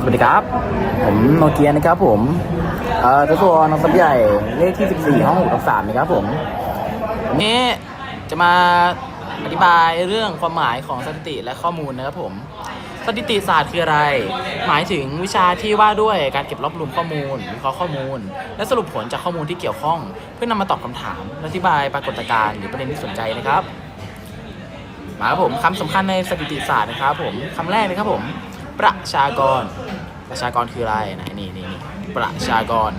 สวัสดีครับ ผมโนเกียนะครับผมเอ่อตัวน้องสับใหญ่เลขที่ 14 ห้อง6ทับ3นะครับผมวันนี้จะมาอธิบายเรื่องความหมายของสถิติและข้อมูลนะครับผม สถิติศาสตร์คืออะไร หมายถึงวิชาที่ว่าด้วยการเก็บรวบรวมข้อมูลวิเคราะห์ข้อมูล และสรุปผลจากข้อมูลที่เกี่ยวข้อง เพื่อนำมาตอบคำถามอธิบายปรากฏการณ์หรือประเด็นที่สนใจนะครับมาครับผมคำสำคัญในสถิติศาสตร์นะครับผมคำแรกนะครับผม ประชากร ประชากรคืออะไรไหนนี่นี่นี่ประชากร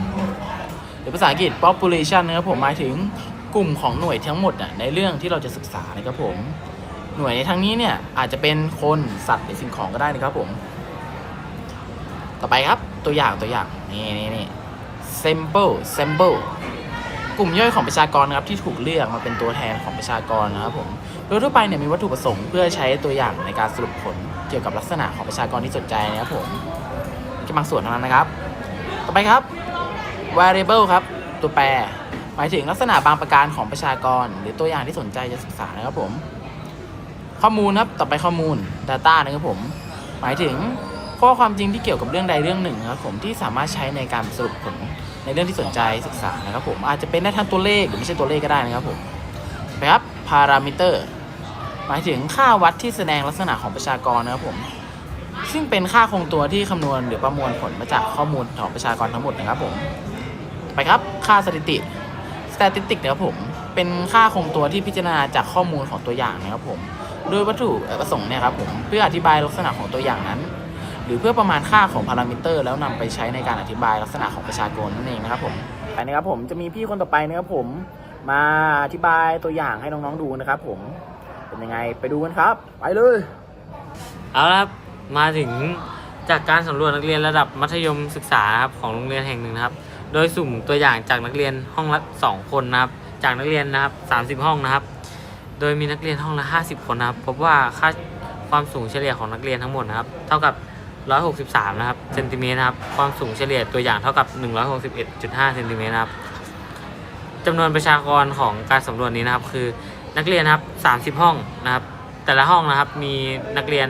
หรือภาษาอังกฤษ population นะครับผมหมายถึงกลุ่มของหน่วยทั้งหมดน่ะในเรื่องที่เราจะศึกษานะครับผม หน่วยในทั้งนี้เนี่ยอาจจะเป็นคนสัตว์หรือสิ่งของก็ได้นะครับผม ต่อไปครับตัวอย่างตัวอย่างนี่นี่นี่ sample sample กลุ่มย่อยของประชากรครับที่ถูกเลือกมาเป็นตัวแทนของประชากรนะครับผม โดยทั่วไปเนี่ยมีวัตถุประสงค์เพื่อใช้ตัวอย่างในการสรุปผล เกี่ยวกับลักษณะของประชากรที่สนใจนะครับผมแค่บางส่วนเท่านั้นนะครับ ต่อไปครับ variable ครับ ตัวแปร หมายถึงลักษณะบางประการของประชากร หรือตัวอย่างที่สนใจจะศึกษานะครับผม ข้อมูลครับ ต่อไปข้อมูล data นะครับผม หมายถึงข้อความจริงที่เกี่ยวกับเรื่องใดเรื่องหนึ่งครับผมที่สามารถใช้ในการสรุปผลในเรื่องที่สนใจศึกษานะครับผมอาจจะเป็นได้ทั้งตัวเลขหรือไม่ใช่ตัวเลขก็ได้นะครับผมไปครับ parameter หมายถึงค่าวัดที่แสดงลักษณะของประชากรนะครับผม ซึ่งเป็นค่าคงตัวที่คำนวณหรือประมวลผลมาจากข้อมูลของประชากรทั้งหมดนะครับผม ไปครับ ค่าสถิติ statistic นะครับผม เป็นค่าคงตัวที่พิจารณาจากข้อมูลของตัวอย่างนะครับผม โดยวัตถุประสงค์เนี่ยครับผม เพื่ออธิบายลักษณะของตัวอย่างนั้น หรือเพื่อประมาณค่าของพารามิเตอร์ แล้วนำไปใช้ในการอธิบายลักษณะของประชากรนั่นเองนะครับผมไปนะครับผม จะมีพี่คนต่อไปนะครับผม มาอธิบายตัวอย่างให้น้องๆดูนะครับผม เป็นยังไงไปดูกันครับ ไปเลย เอาละครับมาถึงจากการสำรวจนักเรียนระดับมัธยมศึกษาครับของโรงเรียนแห่งหนึ่งนะครับ โดยสุ่มตัวอย่างจากนักเรียนห้องละ 2 คนนะครับ จากนักเรียนนะครับ 30 ห้องนะครับ โดยมีนักเรียนห้องละ 50 คนนะครับ พบว่าค่าความสูงเฉลี่ยของนักเรียนทั้งหมดนะครับ เท่ากับ 163 นะครับเซนติเมตรนะครับ ความสูงเฉลี่ยตัวอย่างเท่ากับ 161.5เซนติเมตรนะครับจำนวนประชากรของการสำรวจนี้นะครับคือ นักเรียนนะครับ 30 ห้องนะครับ แต่ละห้องนะครับมีนักเรียน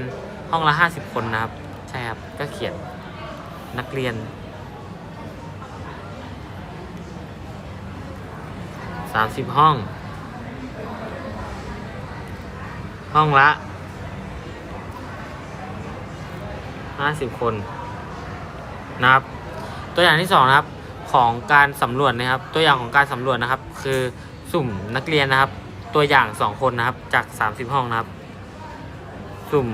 ห้องละ 50 คนนะครับ ใช่ครับก็เขียนนักเรียน 30 ห้อง ห้องละ 50 คนนะครับ ตัวอย่างที่สองนะครับของการสำรวจนะครับ ตัวอย่างของการสำรวจนะครับ คือสุ่มนักเรียนนะครับ ตัวอย่างสองคนนะครับ จาก30ห้องนะครับ สุ่ม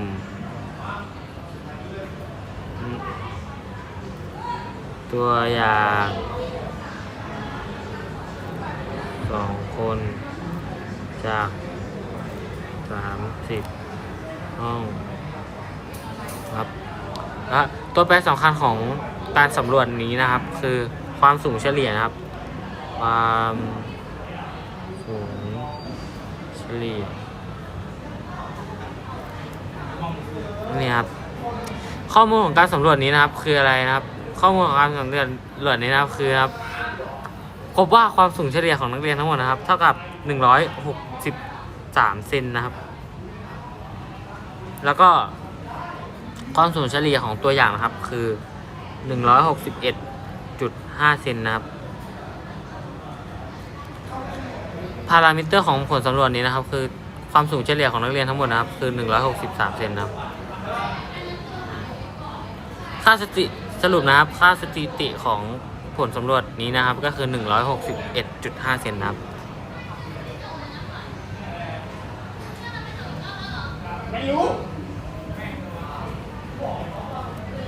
ตัวอย่างสองคน จากสามสิบห้องครับและตัวแปรสำคัญของการสำรวจนี้นะครับ คือความสูงเฉลี่ยนะครับ ความสูง ลี่ยนี่ครับ ข้อมูลของการสำรวจนี้นะครับ คืออะไรนะครับ ข้อมูลของการสำรวจรวจนี้นะครับคือครับพบว่าความสูงเฉลี่ยของนักเรียนทั้งหมดนะครับ เท่ากับ 163 เซนนะครับ แล้วก็ความสูงเฉลี่ยของตัวอย่างนะครับคือ 161.5 เซนนะครับ พารามิเตอร์ของผลสำรวจนี้นะครับ คือความสูงเฉลี่ยของนักเรียนทั้งหมดนะครับ คือ 163 เซนนะครับ ค่าสติสรุปนะครับ ค่าสถิติของผลสำรวจนี้นะครับ ก็คือ 161.5 เซนนะครับ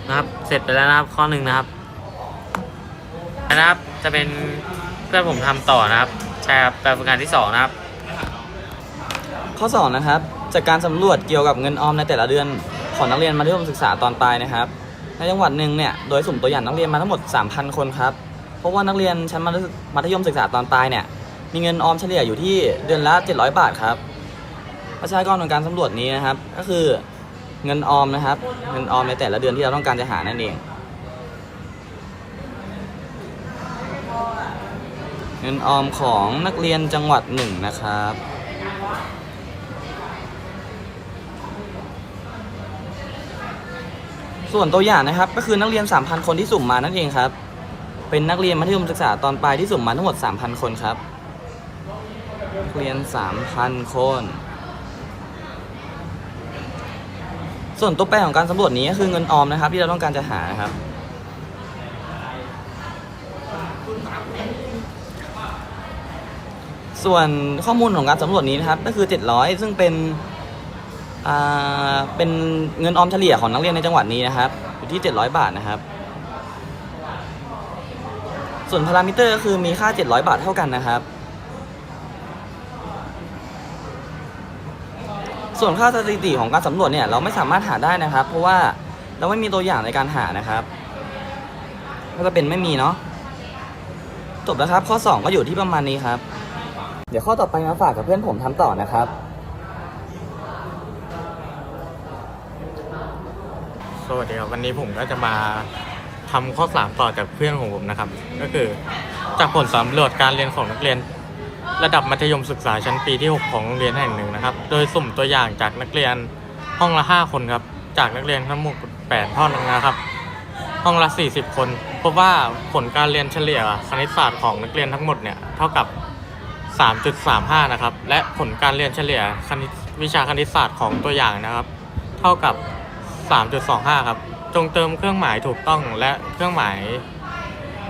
นะครับ เสร็จไปแล้วนะครับ ข้อหนึ่งนะครับนะครับ จะเป็นเพื่อนผมทำต่อนะครับ ใช่ครับแบบฝึกงานที่สองนะครับ ข้อ2นะครับ จากการสำรวจเกี่ยวกับเงินออมในแต่ละเดือนของนักเรียนมัธยมศึกษาตอนปลายนะครับ ในจังหวัดหนึ่งเนี่ยโดยสุ่มตัวอย่างนักเรียนมาทั้งหมด 3,000 คนครับเพราะว่านักเรียนชั้นมัธยมศึกษาตอนปลายเนี่ยมีเงินออมเฉลี่ยอยู่ที่เดือนละ 700 บาทครับ ประชากรของการสำรวจนี้นะครับ ก็คือเงินออมนะครับ เงินออมในแต่ละเดือนที่เราต้องการจะหานั่นเอง เงินออมของนักเรียนจังหวัดหนึ่งนะครับ ส่วนตัวอย่างนะครับ ก็คือนักเรียน 3,000 คนที่สุ่มมานั่นเองครับ เป็นนักเรียนมัธยมศึกษาตอนปลายที่สุ่มมาทั้งหมด 3,000 คนครับนักเรียน 3,000 คน ส่วนตัวแปรของการสำรวจนี้ก็คือเงินออมนะครับ ที่เราต้องการจะหาครับ ส่วนข้อมูลของการสำรวจนี้นะครับก็คือ 700 ซึ่งเป็นอ่าเป็นเงินออมเฉลี่ยของนักเรียนในจังหวัดนี้นะครับอยู่ที่ 700 บาทนะครับ ส่วนพารามิเตอร์ก็คือมีค่า 700 บาทเท่ากันนะครับ ส่วนค่าสถิติของการสำรวจเนี่ยเราไม่สามารถหาได้นะครับ เพราะว่าเราไม่มีตัวอย่างในการหานะครับ ก็จะเป็นไม่มีเนาะจบแล้วครับ ข้อ 2 ก็อยู่ที่ประมาณนี้ครับ เดี๋ยวข้อต่อไปมาฝากกับเพื่อนผมทำต่อนะครับ สวัสดีครับวันนี้ผมก็จะมาทำข้อสามต่อจากเพื่อนของผมนะครับ ก็คือจากผลสำรวจการเรียนของนักเรียน ระดับมัธยมศึกษาชั้นปีที่ 6 ของโรงเรียนแห่งหนึ่งนะครับ โดยสุ่มตัวอย่างจากนักเรียนห้องละ 5 คนครับ จากนักเรียนทั้งหมด8ห้องนะครับ ห้องละ 40 คน พบว่าผลการเรียนเฉลี่ยคณิตศาสตร์ของนักเรียนทั้งหมดเนี่ยเท่ากับ 3.35 นะครับ และผลการเรียนเฉลี่ยคณิตวิชาคณิตศาสตร์ของตัวอย่างนะครับ เท่ากับ 3.25 ครับ จงเติมเครื่องหมายถูกต้องและเครื่องหมาย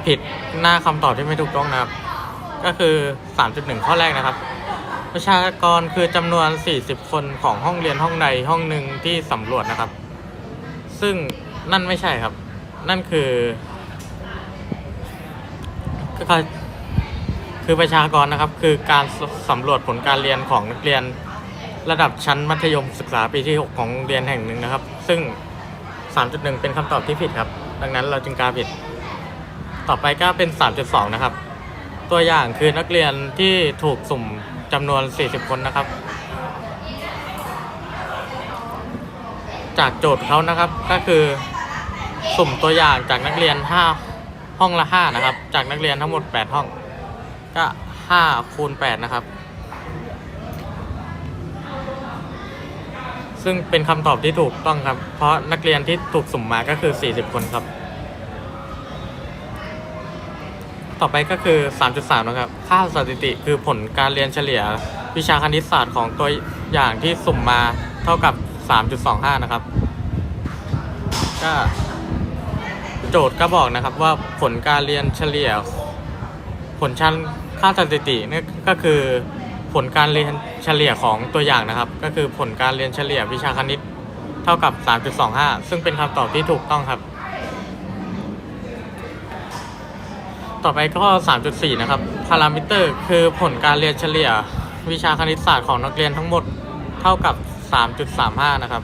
ผิดหน้าคำตอบที่ไม่ถูกต้องนะครับ ก็คือ 3.1 ข้อแรกนะครับ ประชากรคือจำนวน 40 คนของห้องเรียนห้องใดห้องหนึ่งที่สำรวจนะครับ ซึ่งนั่นไม่ใช่ครับ นั่นคือก็ คือประชากรนะครับคือการสสำรวจผลการเรียนของนักเรียนระดับชั้นมัธยมศึกษาปีที่ 6 ของโรงเรียนแห่งหนึ่งนะครับ ซึ่ง 3.1 เป็นคำตอบที่ผิดครับ ดังนั้นเราจึงกาผิด ต่อไปก็เป็น 3.2 นะครับ ตัวอย่างคือนักเรียนที่ถูกสุ่มจำนวน 40 คนนะครับ จากโจทย์เขานะครับก็คือสุ่มตัวอย่างจากนักเรียน 5 ห้องละ 5 นะครับ จากนักเรียนทั้งหมด 8 ห้อง ก็5คูณ8นะครับ ซึ่งเป็นคำตอบที่ถูกต้องครับ เพราะนักเรียนที่ถูกสุ่มมาก็คือ 40 คนครับ ต่อไปก็คือ 3.3 นะครับ ค่าสถิติคือผลการเรียนเฉลี่ย วิชาคณิตศาสตร์ของตัวอย่างที่สุ่มมาเท่ากับ 3.25 นะครับ ก็โจทย์ก็บอกนะครับว่าผลการเรียนเฉลี่ยผลชั้น ค่าสถิติเนี่ยก็คือผลการเรียนเฉลี่ยของตัวอย่างนะครับ ก็คือผลการเรียนเฉลี่ยวิชาคณิตเท่ากับ 3.25 ซึ่งเป็นคำตอบที่ถูกต้องครับ ต่อไปข้อ 3.4 นะครับ พารามิเตอร์ คือผลการเรียนเฉลี่ยวิชาคณิตศาสตร์ของนักเรียนทั้งหมดเท่ากับ 3.35 นะครับ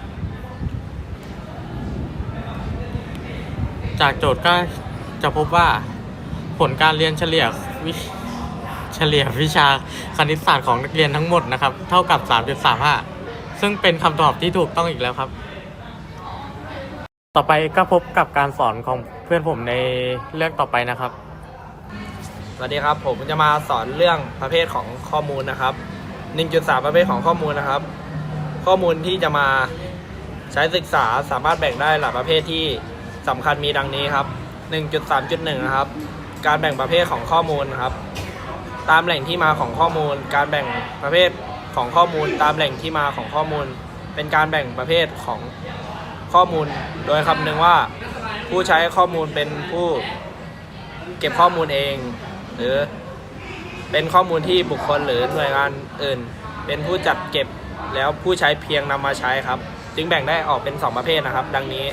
จากโจทย์ก็จะพบว่าผลการเรียนเฉลี่ยวิ เฉลี่ยวิชาคณิตศาสตร์ของนักเรียนทั้งหมดนะครับ เท่ากับ 3.35 ซึ่งเป็นคำตอบที่ถูกต้องอีกแล้วครับ ต่อไปก็พบกับการสอนของเพื่อนผมในเรื่องต่อไปนะครับ สวัสดีครับ ผมจะมาสอนเรื่องประเภทของข้อมูลนะครับ 1.3 ประเภทของข้อมูลนะครับ ข้อมูลที่จะมาใช้ศึกษาสามารถแบ่งได้หลายประเภทที่สำคัญมีดังนี้ครับ 1.3.1 นะครับ การแบ่งประเภทของข้อมูลนะครับ ตามแหล่งที่มาของข้อมูล การแบ่งประเภทของข้อมูล ตามแหล่งที่มาของข้อมูล เป็นการแบ่งประเภทของข้อมูล โดยคำนึงว่า ผู้ใช้ข้อมูลเป็นผู้เก็บข้อมูลเอง หรือเป็นข้อมูลที่บุคคลหรือหน่วยงานอื่น เป็นผู้จัดเก็บแล้วผู้ใช้เพียงนำมาใช้ครับ จึงแบ่งได้ออกเป็น 2 ประเภทนะครับ ดังนี้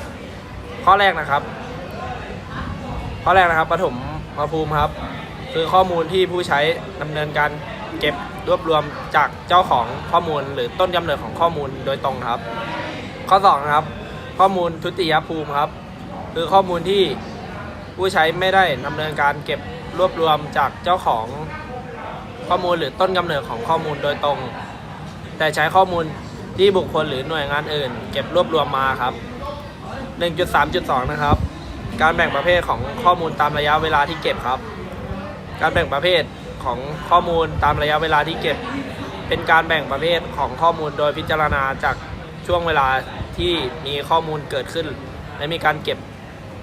ข้อแรกนะครับ ข้อแรกนะครับปฐมมาภูมิครับ คือข้อมูลที่ผู้ใช้ดำเนินการเก็บรวบรวมจากเจ้าของข้อมูล หรือต้นกำเนิดของข้อมูลโดยตรงครับ ข้อสองนะครับ ข้อมูลทุติยภูมิครับ คือข้อมูลที่ผู้ใช้ไม่ได้ดำเนินการเก็บรวบรวมจากเจ้าของข้อมูลหรือต้นกำเนิดของข้อมูลโดยตรง แต่ใช้ข้อมูลที่บุคคลหรือหน่วยงานอื่น เก็บรวบรวมมาครับ 1.3.2 นะครับ การแบ่งประเภทของข้อมูลตามระยะเวลาที่เก็บครับ การแบ่งประเภทของข้อมูลตามระยะเวลาที่เก็บ เป็นการแบ่งประเภทของข้อมูลโดยพิจารณาจากช่วงเวลาที่มีข้อมูลเกิดขึ้น และมีการเก็บ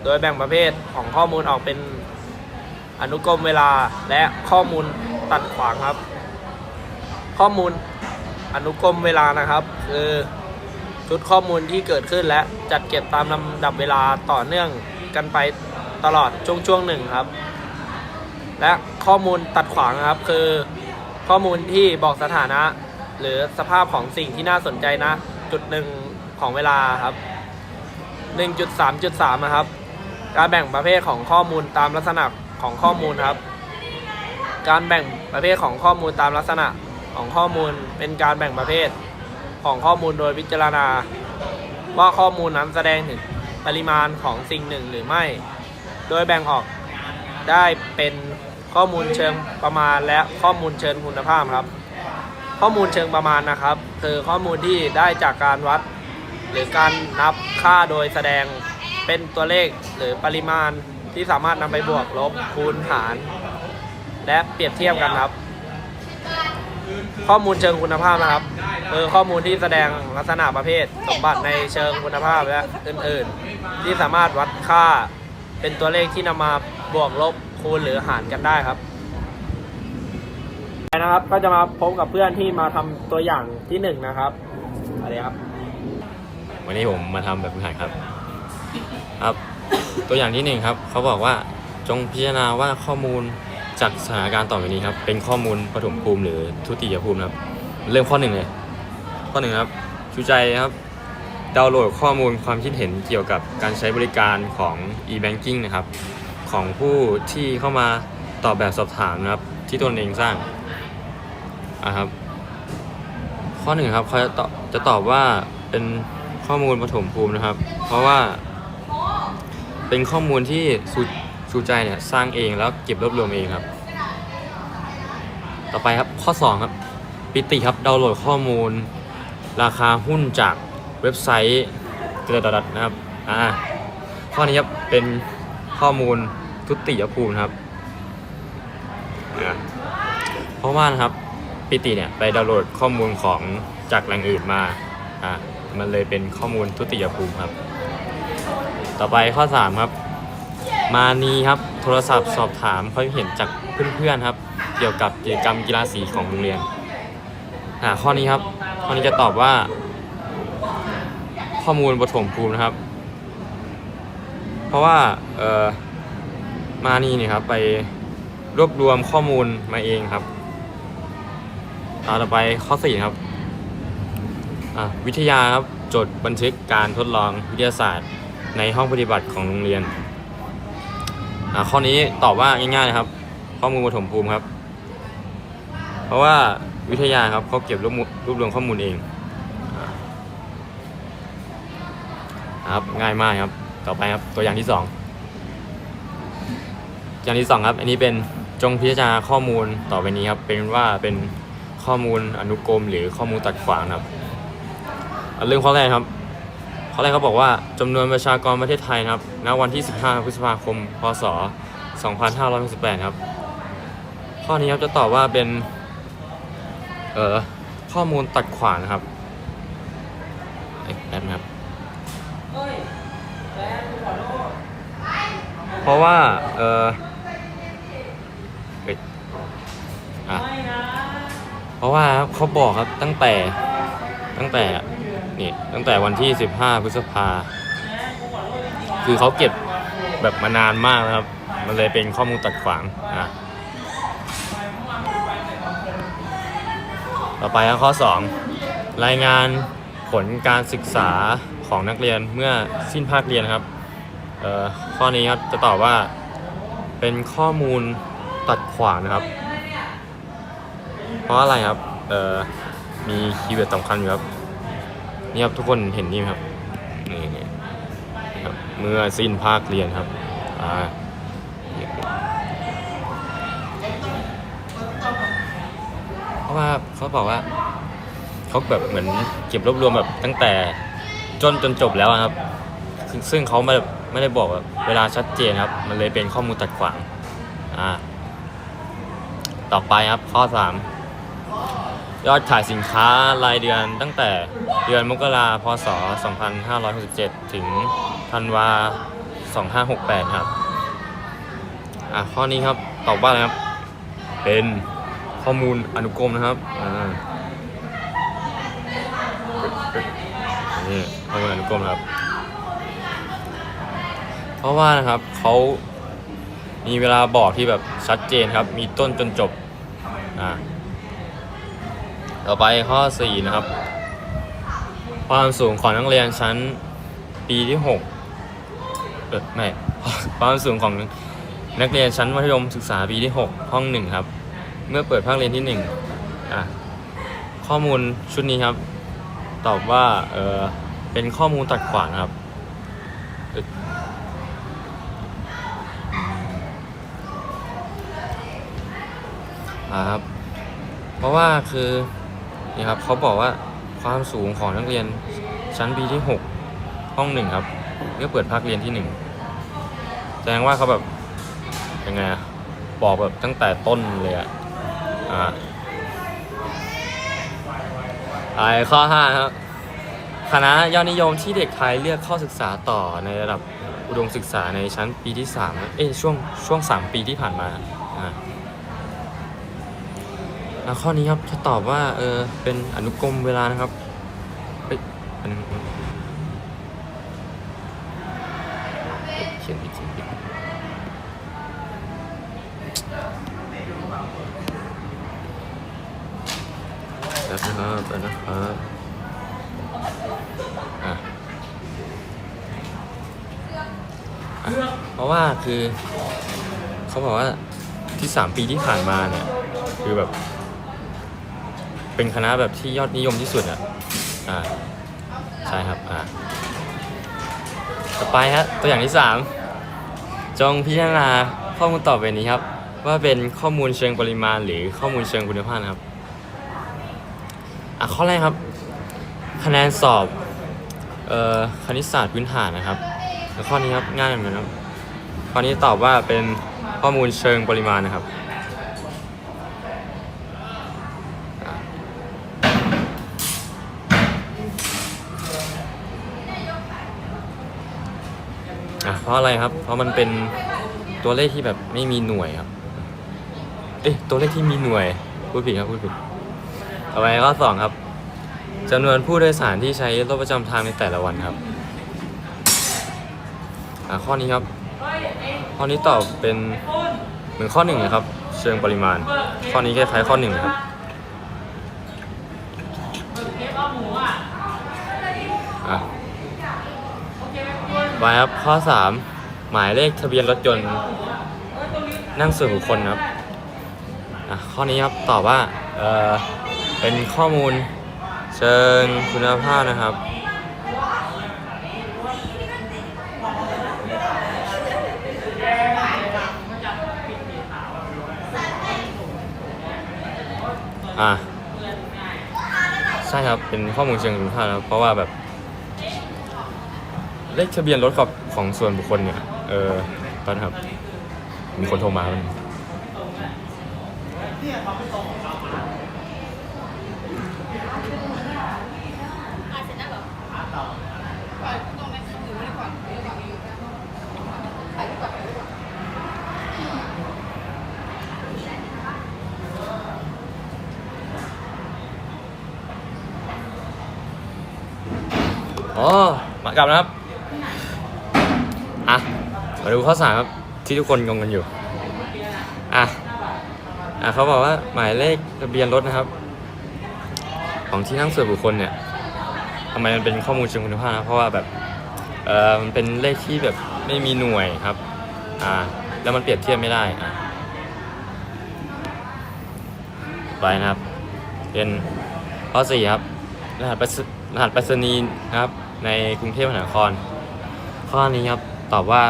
โดยแบ่งประเภทของข้อมูลออกเป็นอนุกรมเวลาและข้อมูลตัดขวางครับ ข้อมูลอนุกรมเวลานะครับ คือชุดข้อมูลที่เกิดขึ้นและจัดเก็บตามลำดับเวลาต่อเนื่องกันไปตลอดช่วงช่วงหนึ่งครับ และข้อมูลตัดขวางนะครับคือข้อมูลที่บอกสถานะ หรือสภาพของสิ่งที่น่าสนใจนะจุดหนึ่งของเวลาครับ 1.3.3 นะครับ การแบ่งประเภทของข้อมูลตามลักษณะของข้อมูลครับ การแบ่งประเภทของข้อมูลตามลักษณะของข้อมูลเป็นการแบ่งประเภทของข้อมูลโดยพิจารณา ว่าข้อมูลนั้นแสดงถึงปริมาณของสิ่งหนึ่งหรือไม่ โดยแบ่งออกได้เป็น ข้อมูลเชิงประมาณและข้อมูลเชิงคุณภาพครับ ข้อมูลเชิงประมาณนะครับ คือข้อมูลที่ได้จากการวัด หรือการนับค่าโดยแสดงเป็นตัวเลขหรือปริมาณที่สามารถนำไปบวกลบคูณหาร และเปรียบเทียบกันครับ ข้อมูลเชิงคุณภาพนะครับคือข้อมูลที่แสดงลักษณะประเภทสมบัติในเชิงคุณภาพและอื่นๆ ที่สามารถวัดค่าเป็นตัวเลขที่นำมาบวกลบ คูณหรือหารกันได้ครับนะครับ ก็จะมาพบกับเพื่อนที่มาทำตัวอย่างที่หนึ่งนะครับอะไรครับ วันนี้ผมมาทำแบบฝึกหัดครับ ครับ ตัวอย่างที่หนึ่งครับ เขาบอกว่าจงพิจารณาว่าข้อมูลจากสถานการณ์ต่อไปนี้ครับ เป็นข้อมูลปฐมภูมิหรือทุติยภูมิครับ เริ่มข้อหนึ่งเลย ข้อหนึ่งครับชูใจครับดาวน์โหลดข้อมูลความคิดเห็นเกี่ยวกับการใช้บริการของ e-banking นะครับ ของผู้ที่เข้ามาตอบแบบสอบถามนะครับ ที่ตนเองสร้างอะครับ ข้อหนึ่งครับเขาจะตอบจะตอบว่าเป็นข้อมูลปฐมภูมินะครับ เพราะว่า เป็นข้อมูลที่สูชูใจเนี่ยสร้างเองแล้วเก็บรวบรวมเองครับ ต่อไปครับข้อ 2 ครับ ปิติครับดาวน์โหลดข้อมูล ราคาหุ้นจากเว็บไซต์เตดๆนะครับอ่าข้อนี้ครับเป็นข้อมูล ทุติยภูมิครับ เพราะว่านะครับปิติเนี่ยไปดาวน์โหลดข้อมูลของจากแหล่งอื่นมาอะมันเลยเป็นข้อมูลทุติยภูมิครับ ต่อไปข้อ 3 ครับ มานีครับโทรศัพท์สอบถามควาเห็นจากเพื่อนๆครับ เกี่ยวกับกิจกรรมกีฬาสีของโรงเรียนอ่าข้อนี้ครับ ข้อนี้จะตอบว่า ข้อมูลปฐมภูมินะครับ เพราะว่าเอ่อ มานีเนี่ครับ ไปรวบรวมข้อมูลมาเองครับต่อไปข้อ4ครับวิทยาครับจดบันทึกการทดลองวิทยาศาสตร์ในห้องปฏิบัติของโรงเรียน ข้อนี้ตอบว่าง่ายๆนะครับ ข้อมูลปฐมภูมิครับ เพราะว่าวิทยาครับเขาเก็บรวบรวมรวบรวมข้อมูลเองครับง่ายมากครับ ต่อไปครับตัวอย่างที่สอง อย่างที่สองครับ อันนี้เป็นจงพิจารณาข้อมูลต่อไปนี้ครับเป็นว่าเป็นข้อมูลอนุกรม หรือข้อมูลตัดขวางครับเรื่องข้อแรกครับข้อแรกเขาบอกว่าจำนวนประชากรประเทศไทยนะครับณวันที่ 15 พฤษภาคม พศ 2568ครับ ข้อนี้ครับจะตอบว่าเป็นเอ่อข้อมูลตัดขวางนะครับอ๊ะแป๊บนะครับ เพราะว่าเอ่อเฮ้ยอะ เพราะว่าเขาบอกครับตั้งแต่ตั้งแต่นี่ตั้งแต่วันที่ 15 พฤษภา คือเขาเก็บแบบมานานมากนะครับ มันเลยเป็นข้อมูลตัดขวางอะต่อไปครับข้อ 2 รายงานผลการศึกษาของนักเรียนเมื่อสิ้นภาคเรียนครับข้อนี้ครับจะตอบว่าเป็นข้อมูลตัดขวางนะครับ เพราะอะไรครับ เอ่อ มีคีย์เวิร์ดสำคัญอยู่ครับ นี่ครับทุกคนเห็นนี่ไหมครับ นี่นี่ครับ เมื่อสิ้นภาคเรียนครับ อ่าเพราะว่าเขาบอกว่าเขาแบบเหมือนเก็บรวบรวมแบบตั้งแต่จนจนจบแล้วครับ ซึ่งเขาไม่ได้ไม่ได้บอกแบบเวลาชัดเจนครับ มันเลยเป็นข้อมูลตัดขวาง อ่า ต่อไปครับข้อ3 ยอดขายสินค้ารายเดือนตั้งแต่เดือนมกราพศ 2567 ถึงธันวาสองห้าหกแปดครับ อะ ข้อนี้ครับ ตอบว่าอะไรครับ เป็นข้อมูลอนุกรมนะครับ อ่า นี่ข้อมูลอนุกรมครับ เพราะว่านะครับเขามีเวลาบอกที่แบบชัดเจนครับ มีต้นจนจบ อ่า ต่อไปข้อ 4 นะครับ ความสูงของนักเรียนชั้นปีที่6เออไม่ ความสูงของนักเรียนชั้นมัธยมศึกษาปีที่ 6 ห้อง 1 ครับ เมื่อเปิดภาคเรียนที่1อะข้อมูลชุดนี้ครับ ตอบว่าเออเป็นข้อมูลตัดขวางครับอ่าครับ เพราะว่าคือ นี่ครับเขาบอกว่าความสูงของนักเรียนชั้นปีที่ 6 ห้องหนึ่งครับเมื่อเปิดภาคเรียนที่หนึ่งแสดงว่าเขาแบบยังไงบอกแบบตั้งแต่ต้นเลยอะอ่าไอข้อ5ครับคณะยอดนิยมที่เด็กไทยเลือกเข้าศึกษาต่อในระดับอุดมศึกษาในชั้นปีที่3เอ้ช่วงช่วง 3 ปีที่ผ่านมา ข้อนี้ครับจะตอบว่าเออเป็นอนุกรมเวลานะครับเฮ้ยอันนึงเขียนผิดเขียนผิดแล้วนะครับแล้วนะครับอะเพราะว่าคือ เขาบอกว่าที่ 3 ปีที่ผ่านมาเนี่ย คือแบบ เป็นคณะแบบที่ยอดนิยมที่สุดอะอ่าใช่ครับอ่าต่อไปฮะตัวอย่างที่ 3 จงพิจารณาข้อมูลต่อไปนี้ครับ ว่าเป็นข้อมูลเชิงปริมาณ หรือข้อมูลเชิงคุณภาพนะครับอะข้อแรกครับ คะแนนสอบเอ่อคณิตศาสตร์พื้นฐานนะครับข้อนี้ครับง่ายเหมือนกันครับข้อนี้ตอบว่าเป็นข้อมูลเชิงปริมาณนะครับ อะเพ ราะอะไรครับ เพราะมันเป็นตัวเลขที่แบบไม่มีหน่วยครับ เอ๊ะตัวเลขที่มีหน่วยพูดผิดครับพูดผิดต่อไปข้อสองครับจำนวนผู้โดยสารที่ใช้รถประจำทางในแต่ละวันครับข้อนี้ครับ ข้อนี้ตอบเป็นเหมือนข้อหนึ่งนะครับ เชิงปริมาณ ข้อนี้คล้ายๆข้อหนึ่งนะครับอะ ไปครับข้อ 3 หมายเลขทะเบียนรถยนต์นั่งส่วนบุคคลครับอะข้อนี้ครับตอบว่าเออเป็นข้อมูลเชิงคุณภาพนะครับ อะใช่ครับเป็นข้อมูลเชิงคุณภาพนะครับเพราะว่าแบบ เลขทะเบียนรถกับของส่วนบุคคลเนี่ย เออตอนครับ มีคนโทรมามันอ๋อ มากลับนะครับ มาดูข้อสามครับที่ทุกคนงงกันอยู่ อะ อะเขาบอกว่าหมายเลขทะเบียนรถนะครับ ของที่นั่งส่วนบุคคลเนี่ยทำไมมันเป็นข้อมูลเชิงคุณภาพนะเพราะว่าแบบเออมันเป็นเลขที่แบบไม่มีหน่วยครับ อ่า แล้วมันเปรียบเทียบไม่ได้อะไปนะครับ เป็นข้อสี่ครับ รหัสรษรหัสไปรษณีย์นะครับ ในกรุงเทพมหานคร ข้อนี้ครับ ตอบว่า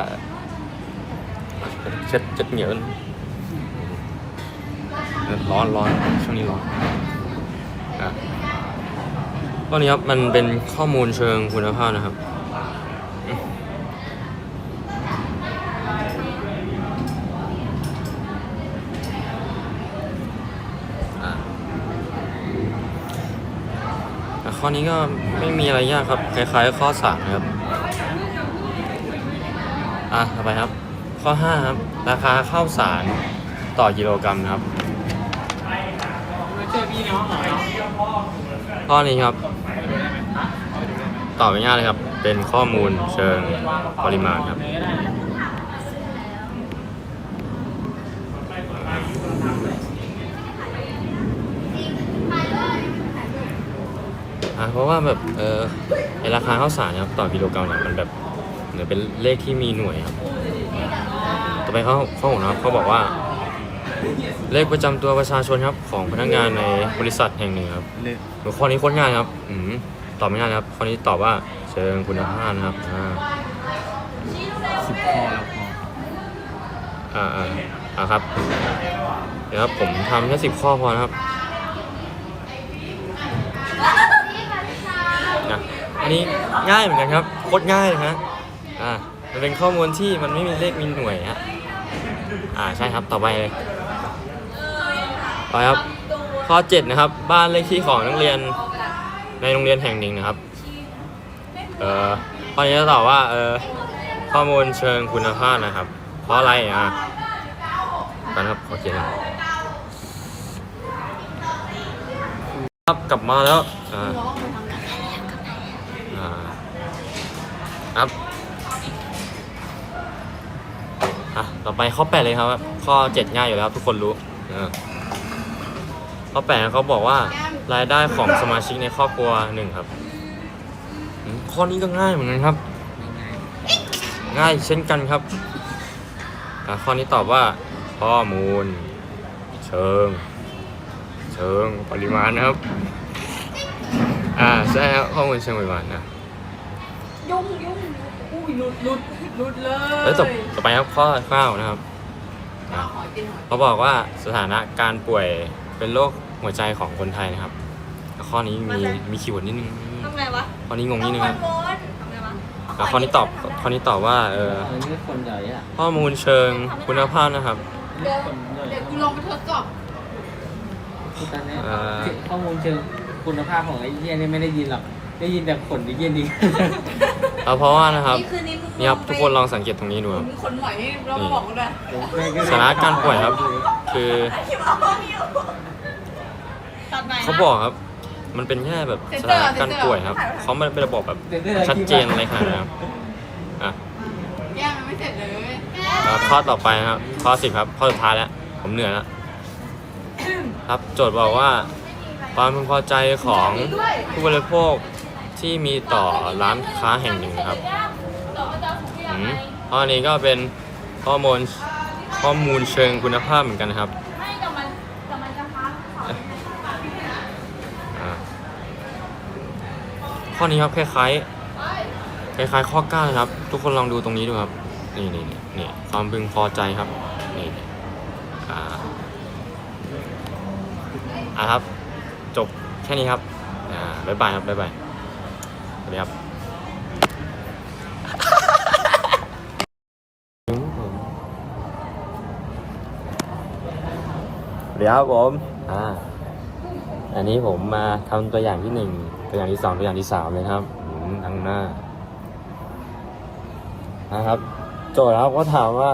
เช็ดเช็ดเหนียวร้อนร้อนช่วงนี้ร้อนอะข้อนี้ครับมันเป็นข้อมูลเชิงคุณภาพนะครับอะอะข้อนี้ก็ไม่มีอะไรยากครับ คล้ายๆข้อสามครับ อะต่อไปครับ ข้อ5ครับราคาข้าวสารต่อกิโลกรัมนะครับ ข้อนี้ครับ ตอบง่ายๆเลยครับ เป็นข้อมูลเชิงปริมาณครับอะเพราะว่าแบบเออไอราคาข้าวสารนะครับต่อกิโลกรัมเนี่ยมันแบบเหมือนเป็นเลขที่มีหน่วยครับ ต่อไปข้อข้อหกนะครับเขาบอกว่า เลขประจำตัวประชาชนครับของพนักงานในบริษัทแห่งหนึ่งครับหัวข้อนี้โคตรง่ายครับอืมตอบไม่ง่ายนะครับข้อนี้ตอบว่าเชิงคุณภาพนะครับอ่าสิบข้อแล้วพออ่าอ่าอ่าครับเดี๋ยวครับผมทำแค่สิบข้อพอนะครับนะอันนี้ง่ายเหมือนกันครับโคตรง่ายเลยฮะอ่ามันเป็นข้อมูลที่มันไม่มีเลขมีหน่วยฮะ อ่าใช่ครับต่อไปเลยต่อไปครับ ข้อ7นะครับ บ้านเลขที่ของนักเรียนในโรงเรียนแห่งหนึ่งนะครับ เอ่อข้อนี้จะตอบว่าเอ่อข้อมูลเชิงคุณภาพนะครับ เพราะอะไรอะกันครับขอเขียนครับกลับมาแล้ว ต่อไปข้อ8เลยครับ ข้อ7ง่ายอยู่แล้วทุกคนรู้ข้อ8เขาบอกว่ารายได้ของสมาชิกในครอบครัวหนึ่งครับ ข้อนี้ก็ง่ายเหมือนกันครับ ง่ายเช่นกันครับข้อนี้ตอบว่า ข้อมูล เชิง เชิงปริมาณนะครับ อ่าใช่ครับข้อมูลเชิงปริมาณนะยุ่งยุ่งอุ้ยหลุดหลุด หลุดเลยแล้วต่อต่อไปครับข้อข้าวนะครับอะเขาบอกว่าสถานะการป่วยเป็นโรคหัวใจของคนไทยนะครับข้อนี้มีมีคีย์เวิร์ดนิดนึงทำไงวะข้อนี้งงนิดนึงวครับนวนทำไงวะอะข้อนี้ตอบข้อนี้ตอบว่าเออเออนี่คนใหญ่อะข้อมูลเชิงคุณภาพนะครับเดี๋ยวเดี๋ยวกูลองไปทดสอบคือตอนนี้เอ่อข้อมูลเชิงคุณภาพของไอ้เหี้ยนี่ไม่ได้ยินหรอกได้ยินแต่ขนดิเย็น ดีเอาเพราะว่านะครับนี่คือนี่มึงนี่ครับทุกคนลองสังเกตตรงนี้ดูครับมึงขนหน่อยนี่เรามาบอกกูด้วยสถานะการป่วยครับ คือตัดไหนนะ เขาบอกครับ มันเป็นแค่แบบเซ็นสเซอถาร์นะการป่วยครับเขาไม่ได้เป็นระบบแบบเดี๋ยวดี๋ยวชัดเจนอะไรขนาดนั้นครับอะแย่มันไม่เสร็จเลยแล้วข้อต่อไปนะครับข้อสิบครับข้อสุดท้ายแล้วผมเหนื่อยแล้วครับโจทย์บอกว่า ความพึงพอใจของผู้บริโภค ที่มีต่อร้านค้าแห่งหนึ่งนะครับอืมข้อนี้ก็เป็นข้อมูลข้อมูลเชิงคุณภาพเหมือนกันนะครับข้อนี้ครับคล้ายๆคล้ายๆข้อ9นะครับ ทุกคนลองดูตรงนี้ดูครับ นี่นี่นี่นความพึงพอใจครับ นี่อ่าอ่าครับ จบแค่นี้ครับ อ่าบ๊ายบายครับบ๊ายบาย วัสดีครับสวัสดีครับผมอ่าอันนี้ผมมาทำตัวอย่างที่หนึ่งตัวอย่างที่สองตัวอย่างที่สามเลยครับอืมทั้งหน้านะครับ โจทย์ครับก็ถามว่า